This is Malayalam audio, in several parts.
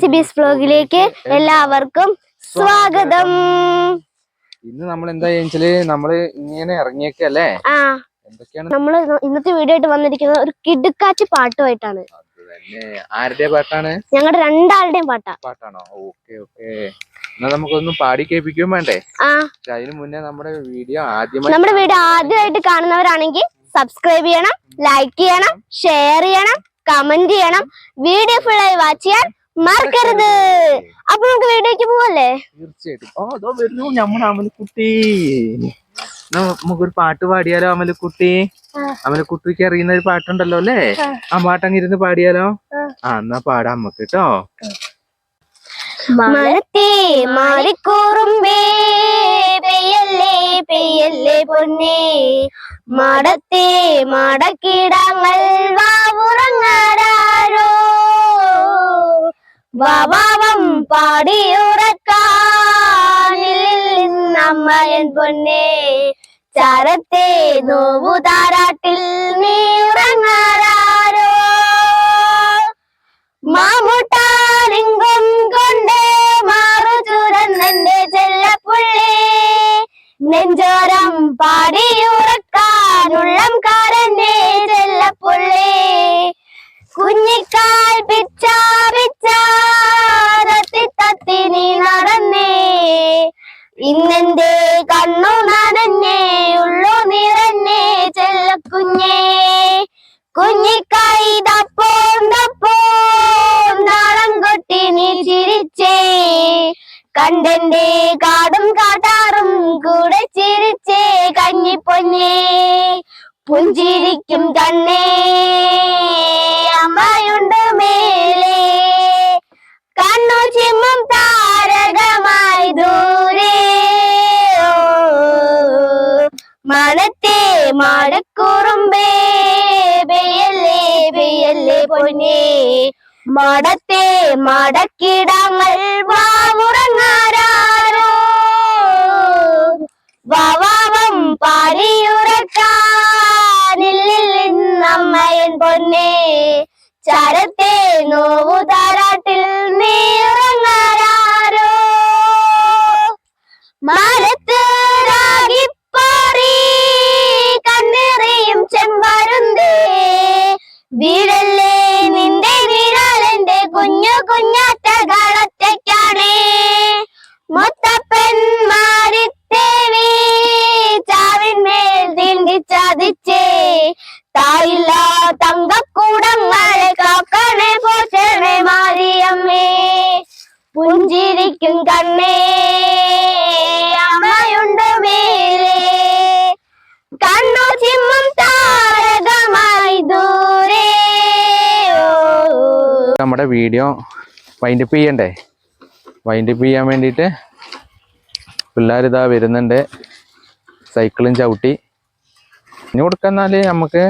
സിബീസ് വ്ലോഗിലേക്ക് എല്ലാവർക്കും സ്വാഗതം. ഇന്ന് നമ്മൾ എന്താ വെച്ചാൽ നമ്മൾ ഇങ്ങനെ ഇറങ്ങിയേക്കല്ലേ നമ്മൾ ഇന്നത്തെ വീഡിയോ ആയിട്ട് വന്നിരിക്കുന്നത് ഒരു കിടുക്കാച്ചി പാട്ടുമായിട്ടാണ്. ആരുടെ പാട്ടാണ്? ഞങ്ങളുടെ രണ്ടാളുടെയും പാട്ടാ. പാട്ടാണോ? Okay okay. എന്നാ നമുക്കൊന്ന് പാടി കേൾപ്പിക്കുകയും വേണ്ടേ? അതിനു മുന്നേ നമ്മുടെ വീഡിയോ ആദ്യമായി നമ്മുടെ വീഡിയോ ആദ്യമായിട്ട് കാണുന്നവരാണെങ്കിൽ സബ്സ്ക്രൈബ് ചെയ്യണം ലൈക്ക് ചെയ്യണം ഷെയർ ചെയ്യണം കമന്റ് ചെയ്യണം. വീഡിയോ ഫുള്ളായി വാച്ച് ചെയ്യാൻ മറക്കരുത്. അപ്പൊ നമുക്ക് വീട്ടിലേക്ക് പോവല്ലേ? തീർച്ചയായിട്ടും. ഓ അതോ വരുന്നു. നമ്മുടെ അമലക്കുട്ടി. നമുക്കൊരു പാട്ട് പാടിയാലോ അമലക്കുട്ടി? അമലക്കുട്ടിക്ക് അറിയുന്ന ഒരു പാട്ടുണ്ടല്ലോ അല്ലേ? ആ. പാട്ട് പാട്ടങ്ങ് ഇരുന്ന് പാടിയാലോ? ആ. എന്നാ പാടാം നമുക്ക് കേട്ടോ മനത്തേ മാറിക്കൂറുമ്പേ പെയ്യല്ലേ പെയ്യല്ലേ പൊന്നേ. മടത്തേ മടക്കിടങ്ങൾ വാവുറങ്ങാരോ വാവാവം പാടിയുറക്കാനില്ലമ്മയൻ പൊന്നേ. ചരത്തെ നോവു താരാട്ടിൽ നീ ഉറങ്ങാരോ മാമുട്ടാലിങ്കും കൊണ്ട് മാറു ചുരന്നെ ചെല്ലപ്പുള്ളി. നെഞ്ചോരം പാടിയുറക്കാനുള്ളം കാരന്റെ ചെല്ലപ്പുള്ളി. കുഞ്ഞിക്കാൽ പിച്ച ഇന്നെന്റെ കണ്ണു നനഞ്ഞേ ഉള്ളു നിറഞ്ഞേ ചെല്ലക്കുഞ്ഞേ കുഞ്ഞിക്കായി തപ്പോം തപ്പോം നാളം കൊട്ടി നീ ചിരിച്ചേ. കണ്ടന്റെ കാടും കാട്ടാറും കൂടെ ചിരിച്ചേ കഞ്ഞിപ്പൊഞ്ഞേ. പുഞ്ചിരിക്കും കണ്ണേ. മടത്തെ മടക്കിടങ്ങൾ വാമുറങ്ങാരോ വാവാവം പാടിയുറക്കാനില്ലമ്മയൻ പൊന്നേ ചരത്തെ നോവു കുഞ്ഞു കുഞ്ഞാറ്റ കളറ്റയ്ക്കാണേ മുത്തപ്പന്മാരിത്തേവി ചാവിന്മേൽ തിണ്ടി ചതിച്ചേ. തായില്ല തങ്കക്കൂടങ്ങളെ കാക്കണേ പോഷണേ മാരിയമ്മേ. പുഞ്ചിരിക്കും കണ്ണേ. നമ്മുടെ വീഡിയോ വൈൻഡപ്പ് ചെയ്യണ്ടേ? വൈൻഡപ്പ് ചെയ്യാൻ വേണ്ടിയിട്ട് പിള്ളേരിതാ വരുന്നുണ്ട്. സൈക്കിളും ചവിട്ടി. ഇനി കൊടുക്കുന്നാൽ നമുക്ക്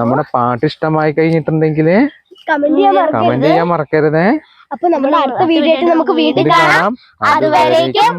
നമ്മുടെ പാട്ട് ഇഷ്ടമായി കഴിഞ്ഞിട്ടുണ്ടെങ്കിൽ കമന്റ് ചെയ്യാൻ മറക്കരുത്. അപ്പൊ നമ്മുടെ അടുത്ത വീഡിയോ ആയിട്ട് നമുക്ക് വീട്ടിൽ കാണാം. അതുവരേക്കും